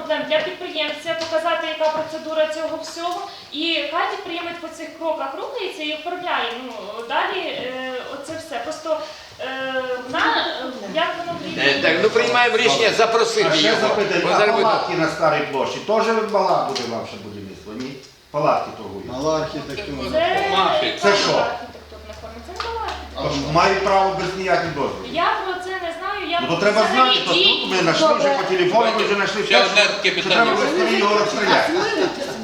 проблем для підприємця показати, яка процедура цього всього. І хай підприємець по цих кроках рухається і оформляє. Ну далі е, оце все. Просто е, на як воно Е. Так, ну приймаємо рішення запросити А ще його. запитання, Бо а зараз буде- палатки на старій площі теж мала буде ваше будівництво? Ні? Палатки торгують. Мала архітектура. Це. Це що? архітектурна форма. Це не була архітектурна. Мають право без ніяких дозволів. Я про це не знаю. Я Ну то треба знати, то тут ми знайшли вже по телефону, ми вже знайшли Ще все, одне що таке що питання. треба вже скоріше його розстріляти.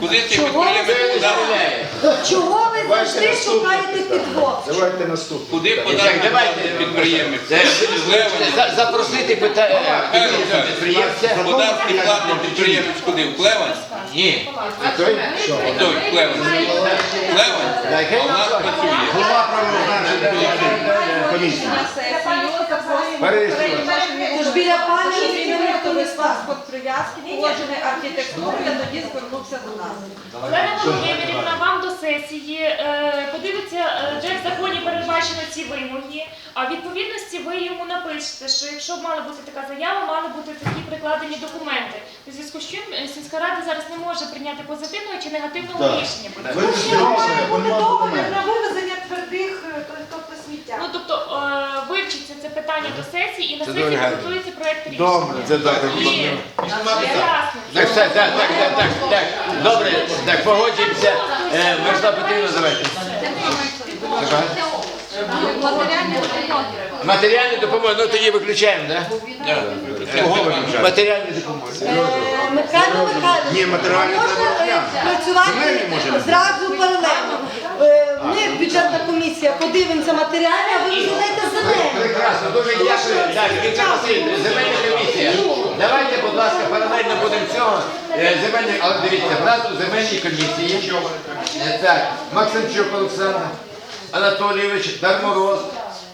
Куди цей Чого ви підприємець подав? Чого ви завжди шукаєте підвох? Давайте наступне. Куди давайте. підприємець? За- Запросити е, Михайлович, підприємця. Податки платний підприємець куди? В Клевань? Ні. Той? Той, в Клевань. Клевань? А у нас працює. Голова правознавчої комісії. Тож біля пам'ятки не ніхто не став. паспорт прив'язки, погоджений архітектурою, я тоді звернувся до нас. Олена Володимирівна, вам до сесії е, подивиться, е, де в законі передбачено ці вимоги. А в відповідності ви йому напишете, що якщо б мала бути така заява, мали бути такі прикладені документи. У зв'язку з чим е, сільська рада зараз не може прийняти позитивного чи негативного Так. рішення. цьому. Ще має бути договір на вивезення твердих, тобто сміття. Ну тобто вивчиться це питання до сесії і на сесії дуже готується проект рішення. Добре. Це так. І ясно. Так, все, так, так, так, так, так. Добре, так, погоджуємося. Е, Мирослав Петрівна, давайте. Матеріальні допомоги, ну тоді виключаємо, так? Кого виключати? Матеріальні допомоги. Е, Михайло Михайлович, Ні, можна е, працювати зразу паралельно. Е, Ми, бюджетна комісія, подивимося матеріали, а ви розглядаєте земельні. Прекрасно, дуже дякую. Так, Віктор Васильович, земельна комісія. Давайте, будь ласка, паралельно будемо цього. Е, Земельні, але дивіться, в нас у земельній комісії. Е, Так, Максимчук Олександр Анатолійович, Дармороз,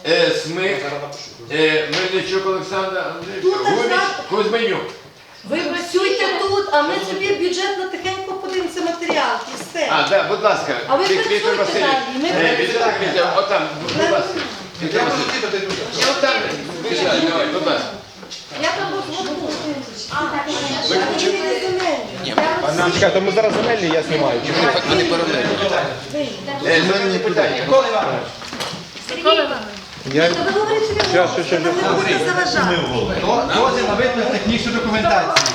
е, Смик, е, Мельничук Олександр Андрійович, Тут Гуміч. Кузьменюк. Ви працюйте тут, а ми собі бюджетно тихенько подивимося матеріал і все. А, да, будь ласка, А ви Вік- Віктор працюйте Васильович. далі, ми Е, працюємо. Віктор Васильович, Отам, будь ласка. Віктор Васильович. Отам, біжать, давай, будь ласка. Я там розгорну. Не земельні. Чекайте, ми зараз земельні, я знімаю. Вони паралельно. Е, Земельні питання. Я... Та ви говорите, що будете заважати. Дозвіл на витвір технічної документації.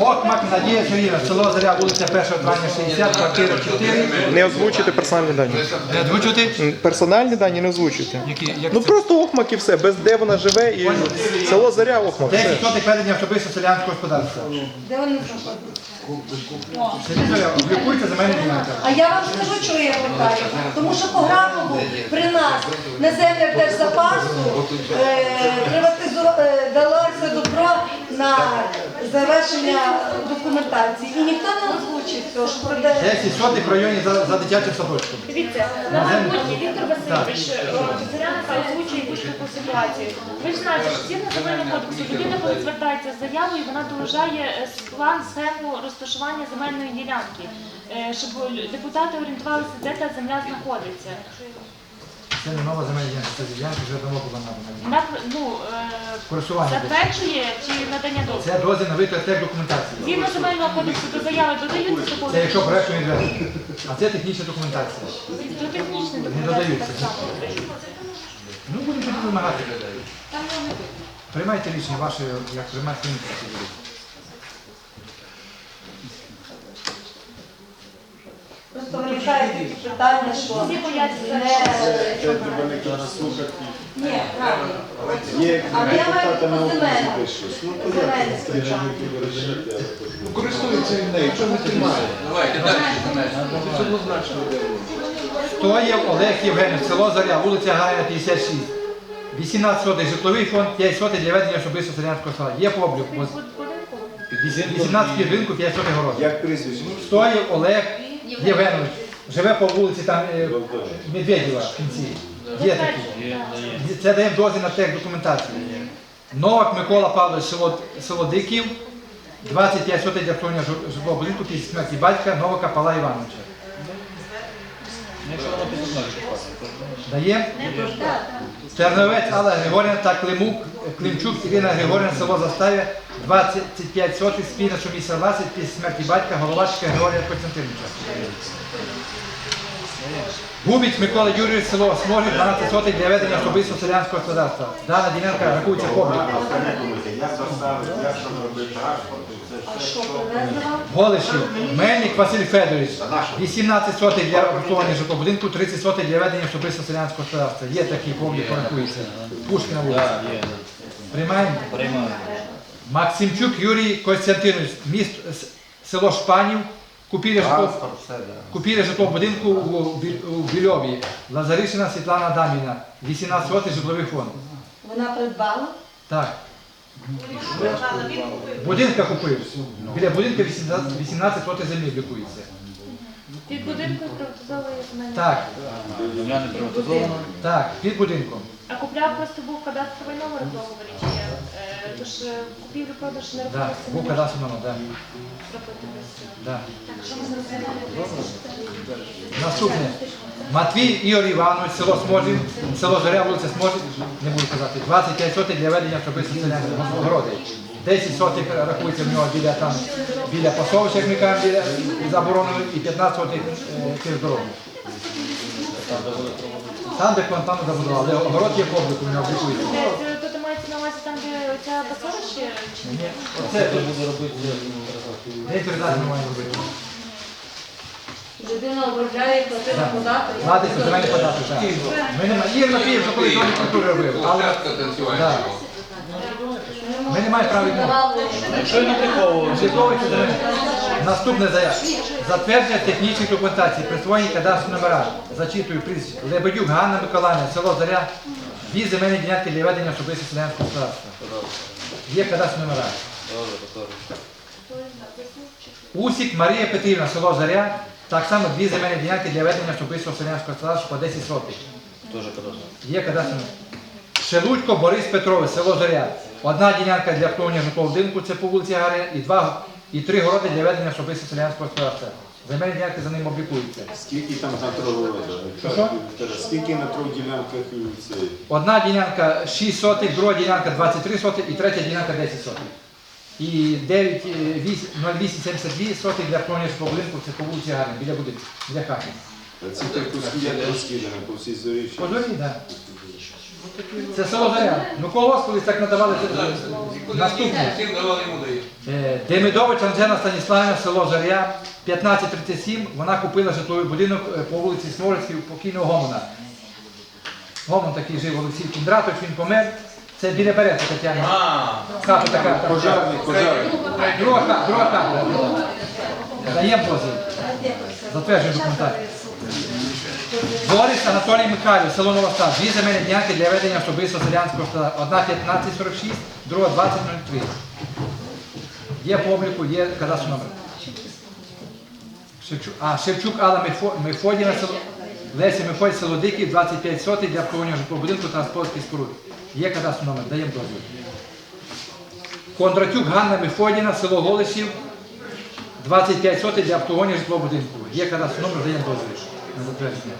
Окмак Надія Сергіївна, село Заря, вулиця 1 травня 60, квартира 4. Не озвучуйте персональні дані. Не озвучувати? Персональні дані не озвучуйте. Які, як Ну це? просто Охмак і все, без де вона живе і село Заря Охмак. Все. 10 сотих ведення особисто селянського господарства. Де вони знаходяться? Селі Заря, облікується земельні ділянки. А я вам скажу, чого я питаю. Тому що по графіку при нас на землях держзапасу е, приватизу- е, далося добро на завершення документації. І ніхто не озвучив цього, що продає. 10 сотих в районі за, за дитячим садочком. Дивіться, на майбутнє Віктор Васильович е, озвучує якусь таку ситуацію. Ви ж знаєте, що згідно земельного кодексу людина, коли звертається з заявою, вона долучає е, с- план, схему розташування земельної ділянки, е, щоб депутати орієнтувалися, де та земля знаходиться. Це не нова земельна ділянка, це ділянка вже давно була надана. Вона ну, е, Користування. затверджує чи надання дозволу. Це дозвіл на витвір тех документації. Згідно земельного кодексу до заяви додаються такого. Це якщо проєкту інвестор. А це технічна документація. До технічної Не документації додаються. само. Ну, будемо тоді вимагати. Приймайте рішення ваше, як громадські інтереси Просто виникає питання, що Всі бояться не... Ні, правильно. Є А я маю депутата на по окрузі. Ну, то як? Ну, Користується він нею, чого не тримає? Давайте далі. Стоєв Олег Євгенович, село Заря, вулиця Гагаріна, 56. 18 сотих житловий фонд, 5 сотих для ведення особисто селянського села. Є по обліку. бо Будинку. 18 ринку, 5 сотих городів. Як прізвище? Стоєв Олег Євгенович. Живе по вулиці там е, Медведєва в кінці. Є такі. Це даємо дозвіл на тех документацію. Новак Микола Павлович, Солодиків, село Диків, 25 сотих для обслуговування житлового будинку після смерті батька Новака Павла Івановича. Даємо? Терновець Алла Григорівна та Климук, Климчук Ірина Григорівна, село Заставя, 25 сотих спільно, що місце власність після смерті батька Головашка Григорія Костянтиновича. Губіч Микола Юрійович, село Сможі, 12 сотих для ведення особистого селянського господарства. Дана ділянка рахується це А що, що... Голишів, Мельник Василь Федорович, 18 сотих для обслуговування житлобудинку, 30 сотих для ведення особистого селянського господарства. Є такий публік, рахується. Пушкіна вулиця. Приймаємо? Приймаємо. Максимчук Юрій Костянтинович, місто, село Шпанів, купівля житло, купівля житлового будинку у, Біль- у Більові. Лазаришина Світлана Даміна, 18 сотих житловий фонд. Вона придбала? Так. Будинка купив. Біля будинка 18, 18 сотих землі лікується. Під будинком приватизовує земельні. Так. Так, під будинком. А купляв просто був кадастровий номер в договорі, чи? Е, Тож е, купівлю продаж Да, нерухомості був не кадастр номер, без цього. Так, що ми зробили? Наступне. Матвій Ігор Іванович, село Сможів, село Зоря, вулиця Сможів, не буду казати, 25 сотих для ведення селянського городи. 10 сотих рахується в нього біля там, біля пасовища, як ми кажемо, біля забороненої, і 15 сотих через дорогу. Там, де фонтану забудували, але огород є в облику, в нього облікується. Увазі там, де оця басовище? чи ні? Оце тут буде робити. Де передати маємо робити? Людина обробляє, платила податок. Платиться земельний податок, так. Ми не маємо, Матвієв, що коли зоні культури робив, але. Да. Ми не маємо права. Житловий чи земельний? Наступне заява. Затвердження технічної документації, присвоєння кадастрові номера. Зачитую прізвище. Лебедюк Ганна Миколаївна, село Заря. Дві земельні ділянки для ведення особисто селянського господарства. Є кадастрові номера. Усік Марія Петрівна, село Заря. Так само дві земельні ділянки для ведення особистого селянського господарства по 10 сотих. Є кадастрові номера. Шелудько Борис Петрович, село Зоря. Одна ділянка для обслуговування житлового будинку, це по вулиці Гаря, і два і три городи для ведення особисто селянського господарства. Земельні ділянки за ним облікуються. Скільки там метров Що? Скільки метров ділянках це? Одна ділянка 6 сотих, друга ділянка 23 сотих і третя ділянка 10 сотих. І 9, е, 8, 0,872 сотих для житлового будинку, це по вулиці Гаря, біля будинку, біля хати. Це так як розкидано по всій зорі. По зорі, так. Це село Зоря. Ну колос колись так надавали. це- Наступне. Всім давали йому Демидович Анжена Станіславівна, село Заря, 1537. Вона купила житловий будинок е, по вулиці Смолецькій у покійного Гомона. Гомон такий жив Олексій Кіндратович, він помер. Це біля Береца Тетяна. А, Хата така. там. Пожарний, пожарний. Друга хата, друга хата. Даємо дозвіл. Затверджуємо документацію. Борис Анатолій Михайлів, село Новостав. Дві земельні ділянки для ведення особистого селянського господарства. Одна 1546, друга 2003. Є по є кадастровий номер. Шевчук, а, Шевчук Алла Мефодіна, Леся Мефодій, село Дикий, 25 сотих для обслуговування житлового будинку та споруд. Є кадастровий номер, даємо дозвіл. Кондратюк Ганна Мефодіна, село Голишів, 25 сотих для обслуговування житлового будинку. Є кадастровий номер, даємо дозвіл на затвердження.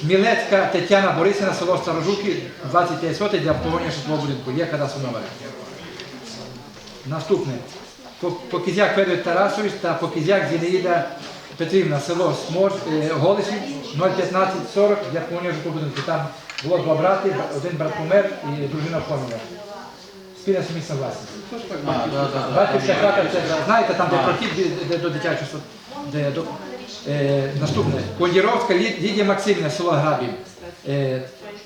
Хмілецька Тетяна Борисина, село Старожуки, 25 сотих для обслуговування житлового будинку. Є кадастровий номер. Наступне. По- Покізяк Федор Тарасович та Покізяк Зінаїда Петрівна, село Смож, е, 01540 для обслуговування житлового будинку. Там було два брати, один брат помер і дружина померла. Спільна сумісна власність. Батьківська хата, це, знаєте, там, де прохід де- до дитячого де до, е, наступне. Кондіровська Лідія Максимівна, село Грабів.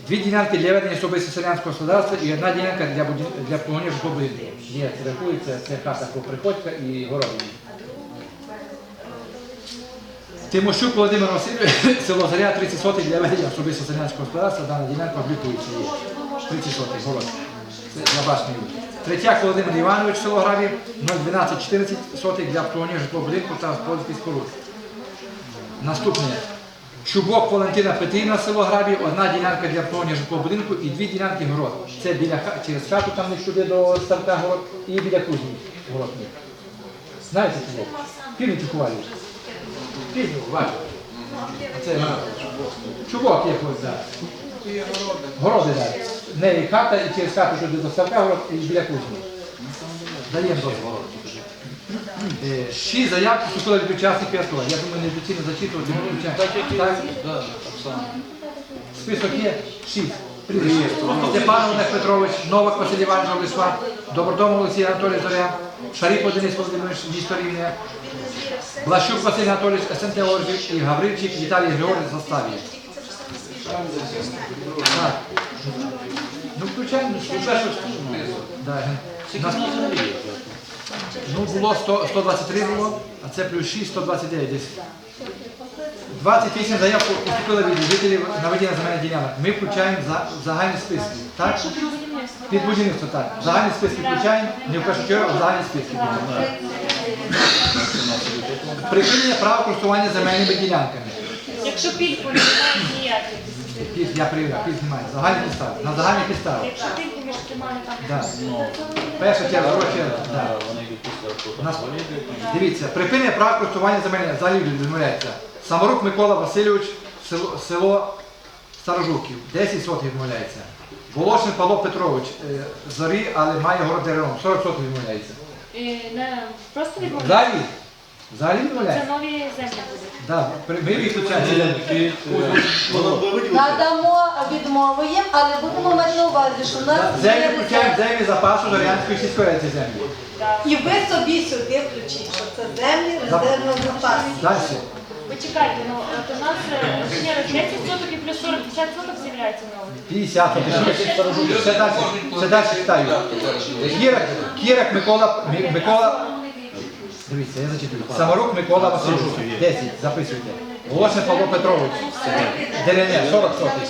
Дві ділянки для ведення особисто селянського господарства і одна ділянка для, буді- для житлового будинку. Є, це рахується, це хата Приходька і Городина. Тимощук Володимир Васильович, село Заря, 30 сотих для ведення особисто селянського господарства, дана ділянка облікується. Є. 30 сотих, город. На башні. Третяк Володимир Іванович, село Грабів, 01214 сотих для обслуговування житлового будинку та господарських споруд. Наступне. Чубок Валентина Петрівна, село Грабів, одна ділянка для обслуговування житлового будинку і дві ділянки город. Це біля через хату, там не туди до ставка город, і біля кузні город. Знаєте чого? Півні кувалі. Півні, бачите. Це чубок є ось, так. Городи, так. В неї хата і через хату туди до ставка город і біля кузні. Даємо дозвіл. Е, Шість заяв поступили від учасників АТО. Я думаю, не доцільно зачитувати. учасники- Так? Список є шість. Прізвище. Степан Олег Петрович, Новак Василь Іванович Владислав, Добродомов Олексій Анатолій Зоря, Шаріпов Денис Володимирович, місто Рівне, Блащук Василь Анатолійович, СНТ Оржик і Гаврильчик Віталій Георгій Заставі. Так. Ну, включаємо, включаємо. Да. Нас- Ну, було 100, 123 було, а це плюс 6, 129 десь. 28 заяв поступило від жителів на виділення земельних ділянок. Ми включаємо за загальні списки. Так? Під будівництво? Так. Загальні списки включаємо, не в першу чергу, а в загальні списки. Припинення права користування земельними ділянками. Якщо пільгу немає ніяких. Пільг, я привів, пільг немає. Загальні підстави. На загальні підстави. Якщо пільги між тримали там. Да. Перша черга, друга черга. Да. Дивіться, припинення права користування земельними залів відмовляється. Саморук Микола Васильович, село, село Старожуків, 10 сотих відмовляється. Волошин Павло Петрович, е, зорі, але має город деревом, 40 сотих відмовляється. Не просто відмовляється. Взагалі? Взагалі Це нові землі будуть. Да, при- ми їх включаємо. Надамо відмову їм, але будемо мати на увазі, що в нас Землі є включаємо резерв. землі запасу Зорянської сільської ради землі. І ви собі сюди включіть, що це землі резервного запасу. Далі. Ви чекайте, ну от у нас е, ще раз 10 соток і плюс 40, 50 соток з'являється нових. 50, ще далі, ще далі читаю. Кірак, Кірак Микола, Ми- Микола, дивіться, я зачитую. Саморук Микола Васильович, 10, записуйте. Волошин Павло Петрович, Дерене, 40 сотих.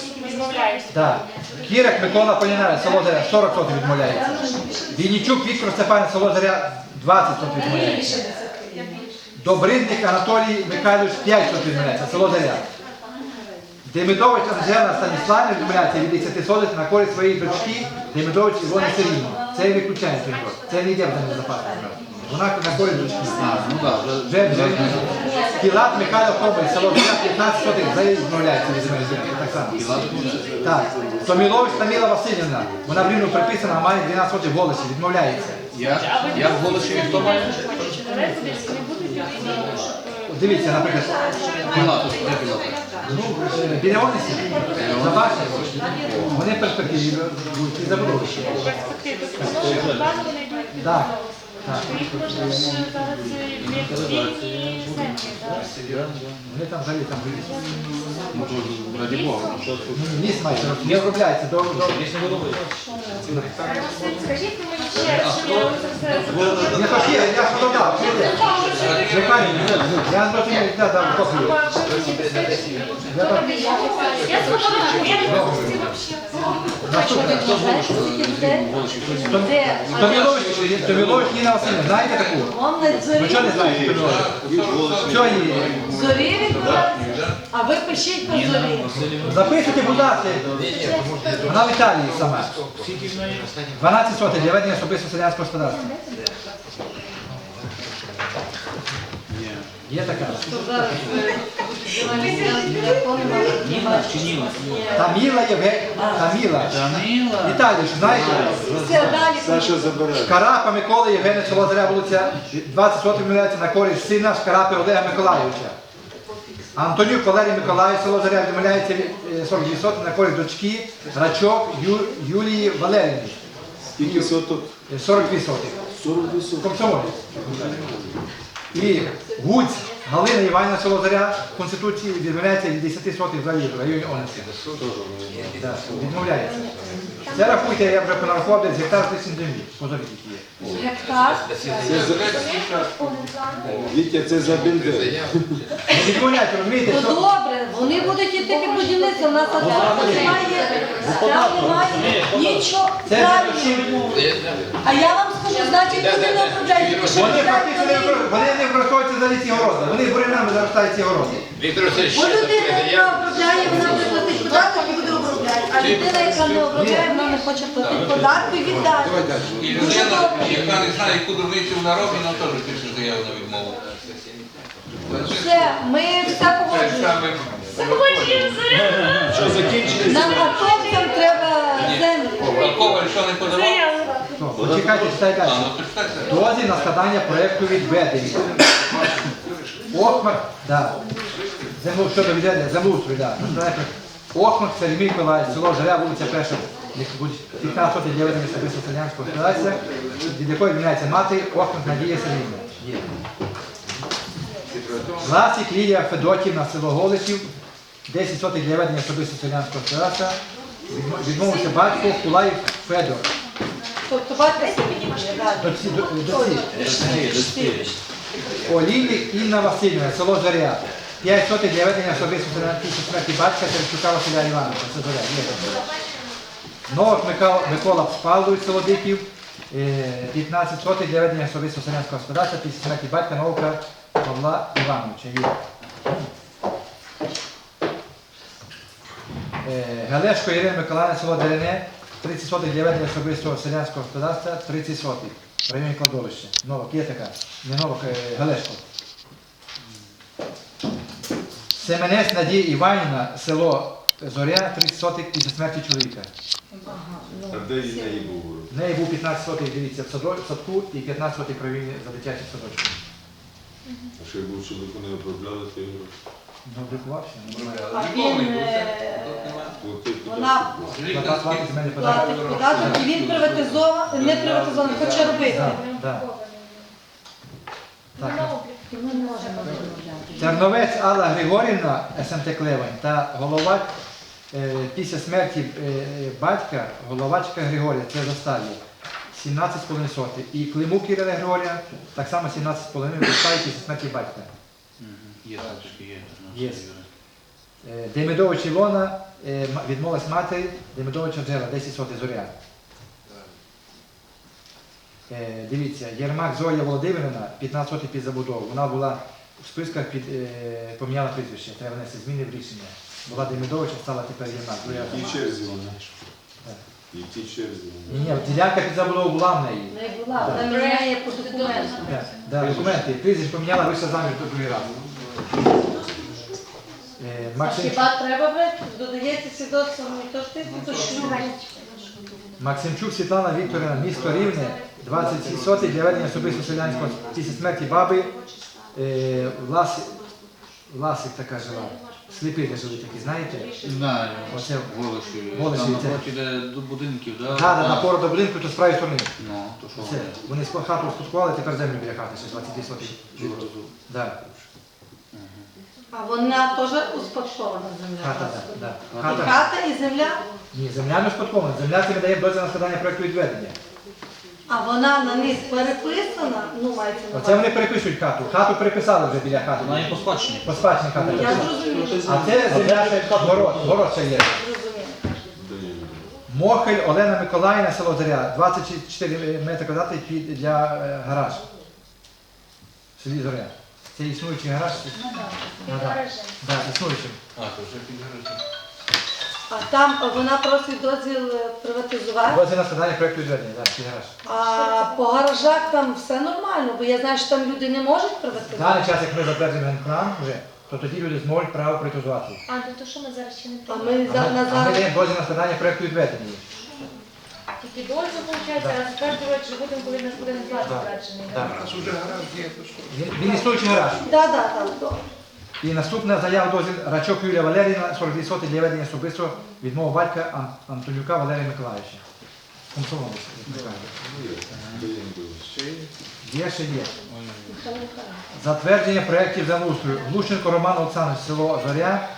Да. Кірак Микола Полінаря, село Заря, 40 сотих відмовляється. Вінничук Віктор Степанович, село Заря, 20 сотих відмовляється. Добринник Анатолій Михайлович, 5 сотих відмовляється, село Заря. Демидович Анжела Станіславівна відмовляється від 10 сотих на користь своєї дочки Демидович Івони Сергійовни. Це не виключає. Це не йде в запасу. Вона на користь дочки. Вже, вже. Пілат Михайло Кобель, село Заря, 15 сотих, за відмовляється від землі землі. Так само. Так. Томілович Таміла Васильівна. Вона в Рівну приписана, а має 12 сотих в голосі, відмовляється. А я в голосі хто має? Давайте десь не будуть відмовляти, е, Дивіться, наприклад, ну, е, біля Онесі, забачте, вони перспективі будуть і забудовують. перспективи. Тобто йдуть. Так, так. Можна ж зараз е, землі, так? Вони там взагалі там. Ну, Ліс майже не обробляється до, до... Скажіть мені ще, що я Не є, я ж подав. Чекай, я з не дав копію. Я там... Я я можу Томілович Ніна Васильівна, знаєте таку? Он на Ви зорі, чого не знаєте Томілович? Що її? зорі відбувається, а ви пишіть по зорі. Записуйте, будь ласка. Вона в Італії сама. 12 сотень для ведення особисто селянського господарства. Є така. Таміла Євген. Таміла. Італія, ж знаєте? Все, далі. Шкарапа Микола Євгенович село Заря вулиця 20 сотень відмовляється на користь сина Шкарапи Олега Миколайовича. Антонюк Валерій Миколаївич село Заря відмовляється від е, 42 сотень на користь дочки Рачок Юлії Валеріївни. Скільки соток? Е, 42 сотих. 42 соток. Комсомолі. І Гуць Галина Іванівна село Заря Конституції відмовляється від 10 сотих взагалі в районі. Да, Відмовляється. Це рахуйте, я вже понарахував десь гектар тисяч землі. Позовіть, які є. Гектар. Вітя, це за бендер. Не відмовляйте, розумієте, Ну що добре, вони будуть йти під будівництво, у нас там немає, там немає нічого. це Правильно. А я вам значить, люди не вони фактично не викор- вони не використовуються взагалі ці городи. Вони з бурянами заростають ці городи. Віктор Васильович, Бо ще людина, яка обробляє, вона буде платити податок і буде обробляти. А людина, яка не обробляє, вона не хоче платити податки і віддати. І Дуже людина, добре. яка не знає, яку дурницю вона робить, вона теж пише заяву на відмову. Все, ми все погоджуємо. Це погоджуємо Зоряна. Що, закінчили? Нам атомцям треба землю. Коваль що не подавав? Заява. Почекайте, читайте далі. ну. Дозвіл на складання проєкту відведення. Охмак, да. Землю, щодо відведення, землеустрою, да. Охмак, Сергій Миколаївич, село Жаря, вулиця Перша, 15 сотень для ведення особисто селянського господарства, від якої міняється мати Охмак Надія Сергійовна. Є. Власник Лілія Федотівна, село Голичів, 10 сотень для ведення особисто селянського господарства, відмовився батько Кулаїв Федор. Тобто. Доці, до, доці. Олійник Інна Васильівна, село Зоря. 5 сотень для ведення особистої після смерті батька Терчука Василя Івановича. Це Зоря. Є таке. Новак Микола, Микола Павлович, село Диків. е, 15 сотень для ведення особистого селянського господарства після смерті батька Новака Павла Івановича. Є. Е, Галешко Ірина Миколаївна, село Дерене, 30 сотих для ведення особистого селянського господарства, 30 сотих. В районі кладовища. Новак, є така. Не Новак, е, Галешко. Семенець Надія Іванівна, село Зоря, 30 сотих після смерті чоловіка. А де її неї був? В неї був 15 сотих, дивіться, в садо- в садку і 15 сотих в за дитячим садочком. А що був чоловіку не обробляли, то його. А він е, вона Платить податок. і він приватизований, не приватизований, хоче робити. Можемо. Терновець Алла Григорівна, СМТ Клевань, та голова е, після смерті е, батька, головачка Григорія, це заставі, 17,5 соти. І Климук Ірина Григорія, так само 17,5 заставі після смерті батька. Є, трошки є. Є. Е, Демидович Ілона, е, відмовилась матері, Демидович Анжела, 10 сотих зоря. Е, Дивіться, Єрмак Зоя Володимирівна, 15 сотих під забудову. Вона була в списках під, е, поміняла прізвище, треба внести зміни в рішення. Була Демидович, а стала тепер Єрмак. В Зоя. якій черзі вона? Так. В якій черзі Ні, ні, ділянка під забудову була в неї. Не була, вона міняє по документам. Да, документи. Прізвище поміняла, вийшла заміж до другий раз. Максим, хіба треба брати? Додається свідоцтво, ну то ж ти то. Максимчук Світлана Вікторівна, місто Рівне, 27 сотих для ведення особисто селянського після смерті баби. Е, Влас, Власик така жила. Сліпі де жили такі, знаєте? Знаю. Оце Волоші. Волоші, Там це. напроти де до будинків, да? да, да, напору до будинку, то з правої сторони. Ну, то що? Це, вони з хату спускували, тепер землю біля хати, ще 22 сотих. Да. А вона теж успадкована земля. Хата, да, да. І Хата. хата і земля, Ні, земля не спадкована. Земля це даємо дозвіл на складання проєкту відведення. а вона на них переписана, ну мається на Оце увазі. вони перепишуть хату. Хату переписали вже біля хати. Вона і по спадщині. По спадщині хата. Я зрозуміла, А це земля ще город, город ще є. зрозуміла. Мохель Олена Миколаївна, село Зоря, 24 метри квадратних під для е, гараж. В селі Зоря. Це існуючий гараж. Під Ну, да. гаражем. Да, існуючий. А, то вже підгорить. А там вона просить дозвіл е, приватизувати. Дозвіл на складання проєкту відведення, так, під гараж. А по гаражах там все нормально, бо я знаю, що там люди не можуть В приватизувати. даний час, як ми затверджуємо генплан вже, то тоді люди зможуть право приватизувати. А, то, то що ми зараз ще не А прийняли? ми А ми, на а ми зараз. даємо дозвіл на складання проєкту відведення. Тільки дозвіл, виходить, а затверджувати вже будемо, коли нас буде план Да. затверджений. Так. У нас уже гараж є, то що? Він, існуючий гараж. Да, да, да. І наступна заява дозвіл Рачок Юлія Валеріївна, 42 соти для ведення особистого відмову батька Ан- Антонюка Валерія Миколаївича. Комсомолець, як. Є ще є. Затвердження проєктів землеустрою. Глущенко Роман Олександрович, село Зоря,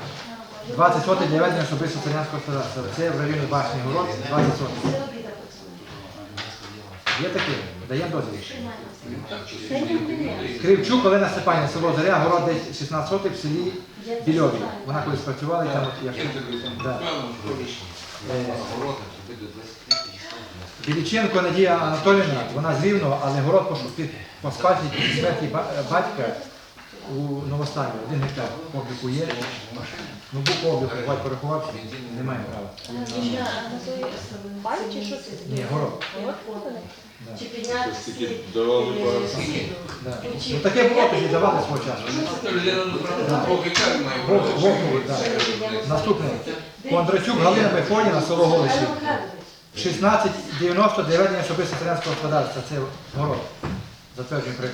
20 сотень для ведення особистого селянського господарства. Це в районі Башні Город, 20 сотень. Є таке? Даємо дозвіл. Кривчук Олена Степанівна, село Зоря, город десь 16 сотих в селі Більові. Вона колись працювала і там от як. Да. Е, Біліченко Надія Анатоліївна, вона з Рівного, але город по, під- по спадщині під смерті ба- батька у Новостані. Один гектар обліку є. Ну, був обліку, батько порахувався, немає права. Це? Ні, город. Чи підняти всі давали е, сусіду. Да. Ну таке було тоді давали свого часу. Наступне. на двох гектарів має Вовк- Вовк, да. Наступний. Кондрачук Галина Мефоніна, село Голишів. 16,90 для особисто селянського господарства. Це город. Затверджуємо проєкт.